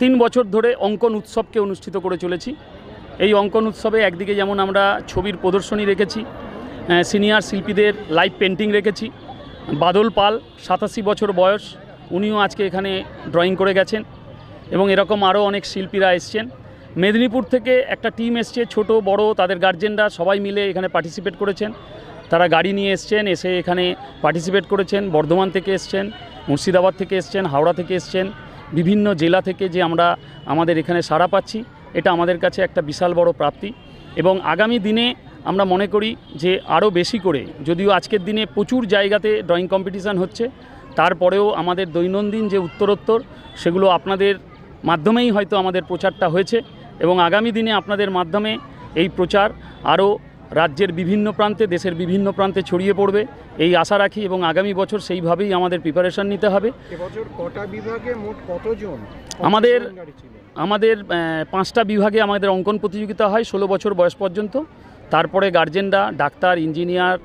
তিন বছর ধরে অঙ্কন উৎসবকে অনুষ্ঠিত করে চলেছি। এই অঙ্কন উৎসবে একদিকে যেমন আমরা ছবির প্রদর্শনী রেখেছি সিনিয়র শিল্পীদের লাইভ পেন্টিং রেখেছি, বাদল পাল, সাতাশি বছর বয়স, উনিও আজকে এখানে ড্রয়িং করে গেছেন এবং এরকম আরও অনেক শিল্পীরা এসছেন। মেদিনীপুর থেকে একটা টিম এসছে, ছোট, বড়, তাদের গার্জেনরা সবাই মিলে এখানে পার্টিসিপেট করেছেন। তারা গাড়ি নিয়ে এসছেন, এসে এখানে পার্টিসিপেট করেছেন, বর্ধমান থেকে এসছেন, মুর্শিদাবাদ থেকে এসছেন, হাওড়া থেকে এসছেন। বিভিন্ন জেলা থেকে যে আমরা আমাদের এখানে সাড়া পাচ্ছি, এটা আমাদের কাছে একটা বিশাল বড় প্রাপ্তি। এবং আগামী দিনে আমরা মনে করি যে আরও বেশি করে, যদিও আজকের দিনে প্রচুর জায়গাতে ড্রয়িং কম্পিটিশান হচ্ছে, তারপরেও আমাদের দৈনন্দিন যে উত্তরোত্তর, সেগুলো আপনাদের মাধ্যমেই হয়তো আমাদের প্রচারটা হয়েছে। এবং আগামী দিনে আপনাদের মাধ্যমে এই প্রচার আরও রাজ্যের বিভিন্ন প্রান্তে দেশের বিভিন্ন প্রান্তে ছড়িয়ে পড়বে। এই আশা রাখি এবং আগামী বছর সেইভাবেই আমাদের প্রিপারেশন নিতে হবে। কটা বিভাগে মোট কতজন আমাদের-? আমাদের পাঁচটা বিভাগে আমাদের অঙ্কন প্রতিযোগিতা হয় ষোলো বছর বয়স পর্যন্ত। তারপরে গার্জেনরা ডাক্তার ইঞ্জিনিয়ার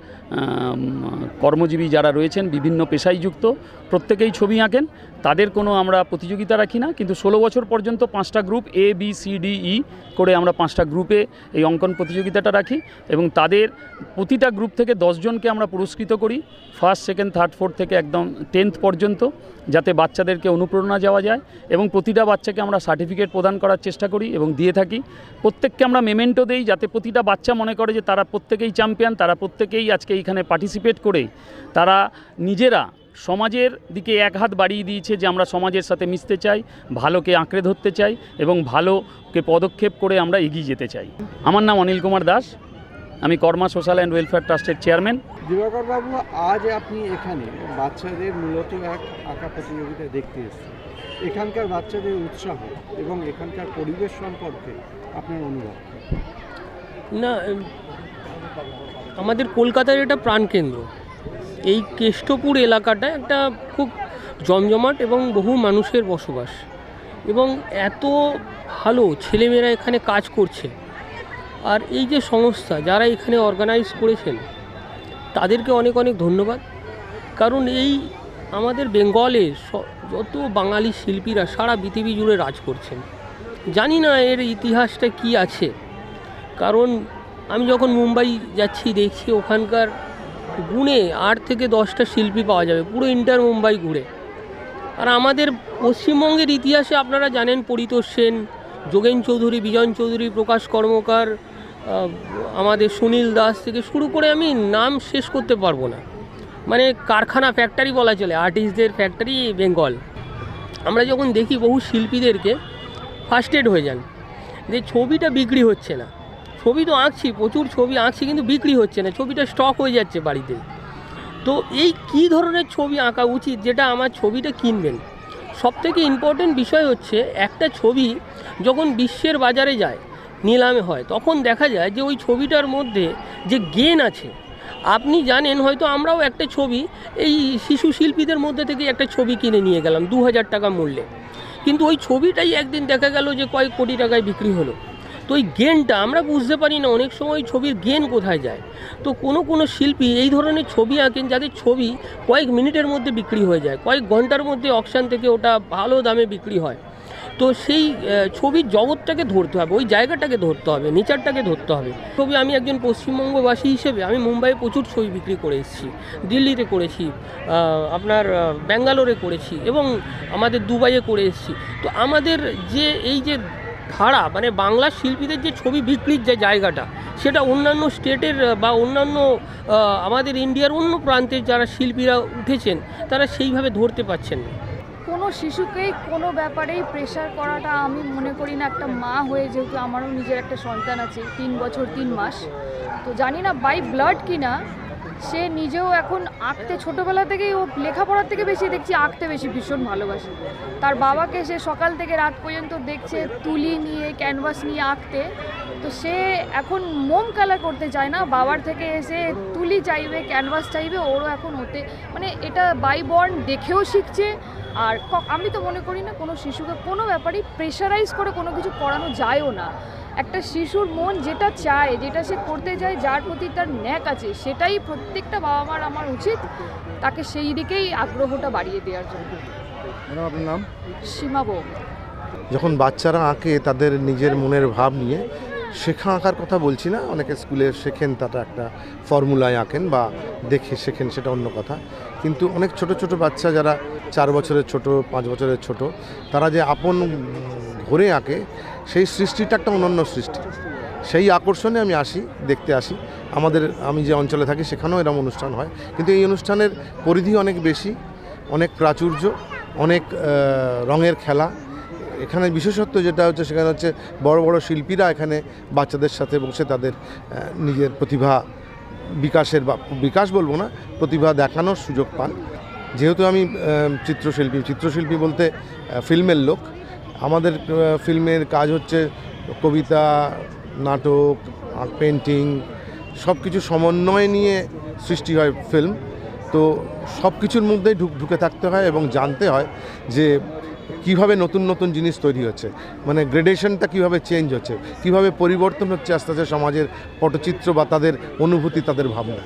কর্মজীবী যারা রয়েছেন বিভিন্ন পেশায় যুক্ত। প্রত্যেকেই ছবি আঁকেন, তাদের কোনো আমরা প্রতিযোগিতা রাখি না, কিন্তু ষোলো বছর পর্যন্ত পাঁচটা group A B C D E করে আমরা পাঁচটা গ্রুপে এই অঙ্কন প্রতিযোগিতাটা রাখি এবং তাদের প্রতিটা গ্রুপ থেকে দশজনকে আমরা পুরস্কৃত করি ফার্স্ট সেকেন্ড থার্ড ফোর্থ থেকে একদম টেন্থ পর্যন্ত, যাতে বাচ্চাদেরকে অনুপ্রেরণা যাওয়া যায় এবং প্রতিটা বাচ্চাকে আমরা সার্টিফিকেট প্রদান করার চেষ্টা করি এবং দিয়ে থাকি। প্রত্যেককে আমরা মেমেন্টো দেই যাতে প্রতিটা বাচ্চা মনে করে যে তারা প্রত্যেকেই চ্যাম্পিয়ন তারা প্রত্যেকেই আজকে এইখানে পার্টিসিপেট করে, তারা নিজেরা সমাজের দিকে এক হাত বাড়িয়ে দিয়েছে যে আমরা সমাজের সাথে মিশতে চাই ভালোকে আঁকড়ে ধরতে চাই এবং ভালোকে পদক্ষেপ করে আমরা এগিয়ে যেতে চাই। আমার নাম অনিল কুমার দাস আমি কর্মা সোশ্যাল অ্যান্ড ওয়েলফেয়ার ট্রাস্টের চেয়ারম্যান। দিবাকর বাবু আজ আপনি এখানে বাচ্চাদের মূলত এক আঁকা প্রতিযোগিতা দেখতে এসেছেন। এখানকার বাচ্চাদের উৎসাহ এবং এখানকার পরিবেশ সম্পর্কে আপনার অনুভব না আমাদের কলকাতার এটা প্রাণকেন্দ্র। এই কেষ্টপুর এলাকাটা একটা খুব জমজমাট এবং বহু মানুষের বসবাস। এবং এত ভালো ছেলেমেয়েরা এখানে কাজ করছে। আর এই যে সংস্থা যারা এখানে অর্গানাইজ করেছেন, তাদেরকে অনেক অনেক ধন্যবাদ। কারণ এই আমাদের বেঙ্গলে যত বাঙালি শিল্পীরা সারা পৃথিবী জুড়ে রাজ করছেন। জানি না এর ইতিহাসটা কি আছে। কারণ আমি যখন মুম্বাই যাচ্ছি, দেখছি ওখানকার গুণে আট থেকে দশটা শিল্পী পাওয়া যাবে, পুরো ইন্টার মুম্বাই ঘুরে। আর আমাদের পশ্চিমবঙ্গের ইতিহাসে আপনারা জানেন পরিতোষ সেন, যোগেন চৌধুরী, বিজন চৌধুরী, প্রকাশ কর্মকার আমাদের সুনীল দাস থেকে শুরু করে আমি নাম শেষ করতে পারব না। মানে কারখানা ফ্যাক্টরি বলা চলে আর্টিস্টদের ফ্যাক্টরি বেঙ্গল। আমরা যখন দেখি বহু শিল্পীদেরকে ফার্স্ট এড হয়ে যান যে ছবিটা বিক্রি হচ্ছে না। ছবি তো আঁকছি, প্রচুর ছবি আঁকছি কিন্তু বিক্রি হচ্ছে না, ছবিটা স্টক হয়ে যাচ্ছে বাড়িতে। তো এই কী ধরনের ছবি আঁকা উচিত যেটা আমার ছবিটা কিনবেন? সব থেকে ইম্পর্টেন্ট বিষয় হচ্ছে একটা ছবি যখন বিশ্বের বাজারে যায়, নিলামে হয়, তখন দেখা যায় যে ওই ছবিটার মধ্যে যে গেন আছে, আপনি জানেন হয়তো আমরাও একটা ছবি, এই শিশু শিল্পীদের মধ্যে থেকে একটা ছবি কিনে নিয়ে গেলাম, দু হাজার টাকা মূল্যে। কিন্তু ওই ছবিটাই একদিন দেখা গেল যে কয়েক কোটি টাকায় বিক্রি হলো। তো ওই গেনটা আমরা বুঝতে পারি না, অনেক সময় ছবির গেন কোথায় যায়। তো কোনো কোনো শিল্পী এই ধরনের ছবি আঁকেন যাদের ছবি কয়েক মিনিটের মধ্যে বিক্রি হয়ে যায়, কয়েক ঘণ্টার মধ্যে অকশান থেকে ওটা ভালো দামে বিক্রি হয়। তো সেই ছবির জগৎটাকে ধরতে হবে, ওই জায়গাটাকে ধরতে হবে, নেচারটাকে ধরতে হবে। ছবি আমি একজন পশ্চিমবঙ্গবাসী হিসেবে, আমি মুম্বাইয়ে প্রচুর ছবি বিক্রি করে এসেছি, দিল্লিতে করেছি আপনার ব্যাঙ্গালোরে করেছি এবং আমাদের দুবাইয়ে করে এসেছি। তো আমাদের যে এই যে ধারা মানে বাংলা শিল্পীদের যে ছবি বিক্রির যে জায়গাটা, সেটা অন্যান্য স্টেটের বা অন্যান্য আমাদের ইন্ডিয়ার অন্য প্রান্তের যারা শিল্পীরা উঠেছেন, তারা সেইভাবে ধরতে পারছেন না। কোনো শিশুকেই কোনো ব্যাপারেই প্রেশার করাটা আমি মনে করি না, একটা মা হয়ে যেহেতু আমারও নিজের একটা সন্তান আছে, তিন বছর, তিন মাস। তো জানি না বাই ব্লাড কি না সে নিজেও এখন আঁকতে, ছোটোবেলা থেকেই ও লেখাপড়ার থেকে বেশি দেখছি, আঁকতে বেশি ভীষণ ভালোবাসে। তার বাবাকে সে সকাল থেকে রাত পর্যন্ত দেখছে, তুলি নিয়ে ক্যানভাস নিয়ে আঁকতে। তো সে এখন মোম কালার করতে চায় না, বাবার থেকে এসে তুলি চাইবে ক্যানভাস চাইবে, ওরও এখন ওতে মানে এটা বাই বর্ন দেখেও শিখছে। আর আমি তো মনে করি না কোনো শিশুকে কোনো ব্যাপারেই প্রেশারাইজ করে কোনো কিছু করানো যায়ও না। একটা শিশুর মন যেটা চায় যেটা সে করতে চায় যার প্রতি তার ন্যাক আছে সেটাই প্রত্যেকটা বাবা মার আমার উচিত তাকে সেই দিকেই আগ্রহটা বাড়িয়ে দেওয়ার জন্য। আপনার নাম? সীমা বউ। যখন বাচ্চারা আঁকে তাদের নিজের মনের ভাব নিয়ে শেখা আঁকার কথা বলছি না অনেকে স্কুলে শেখেন তাটা একটা ফর্মুলায় আঁকেন বা দেখে শেখেন সেটা অন্য কথা। কিন্তু অনেক ছোট ছোট বাচ্চা যারা চার বছরের ছোট পাঁচ বছরের ছোট তারা যে আপন ঘরে আঁকে, সেই সৃষ্টিটা একটা অনন্য সৃষ্টি। সেই আকর্ষণে আমি আসি, দেখতে আসি। আমাদের, আমি যে অঞ্চলে থাকি সেখানেও এরকম অনুষ্ঠান হয়। কিন্তু এই অনুষ্ঠানের পরিধি অনেক বেশি, অনেক প্রাচুর্য, অনেক রঙের খেলা। এখানে বিশেষত্ব যেটা হচ্ছে সেখানে হচ্ছে বড় বড় শিল্পীরা এখানে বাচ্চাদের সাথে বসে তাদের নিজের প্রতিভা বিকাশের বা বিকাশ বলব না, প্রতিভা দেখানোর সুযোগ পান। যেহেতু আমি চিত্রশিল্পী চিত্রশিল্পী বলতে ফিল্মের লোক আমাদের ফিল্মের কাজ হচ্ছে কবিতা, নাটক পেন্টিং সব কিছু সমন্বয় নিয়ে সৃষ্টি হয় ফিল্ম। তো সব কিছুর মধ্যেই ঢুক থাকতে হয় এবং জানতে হয় যে কীভাবে নতুন নতুন জিনিস তৈরি হচ্ছে মানে গ্রেডেশনটা কীভাবে চেঞ্জ হচ্ছে, কীভাবে পরিবর্তন হচ্ছে আস্তে আস্তে সমাজের পটচিত্র বা তাদের অনুভূতি, তাদের ভাবনা।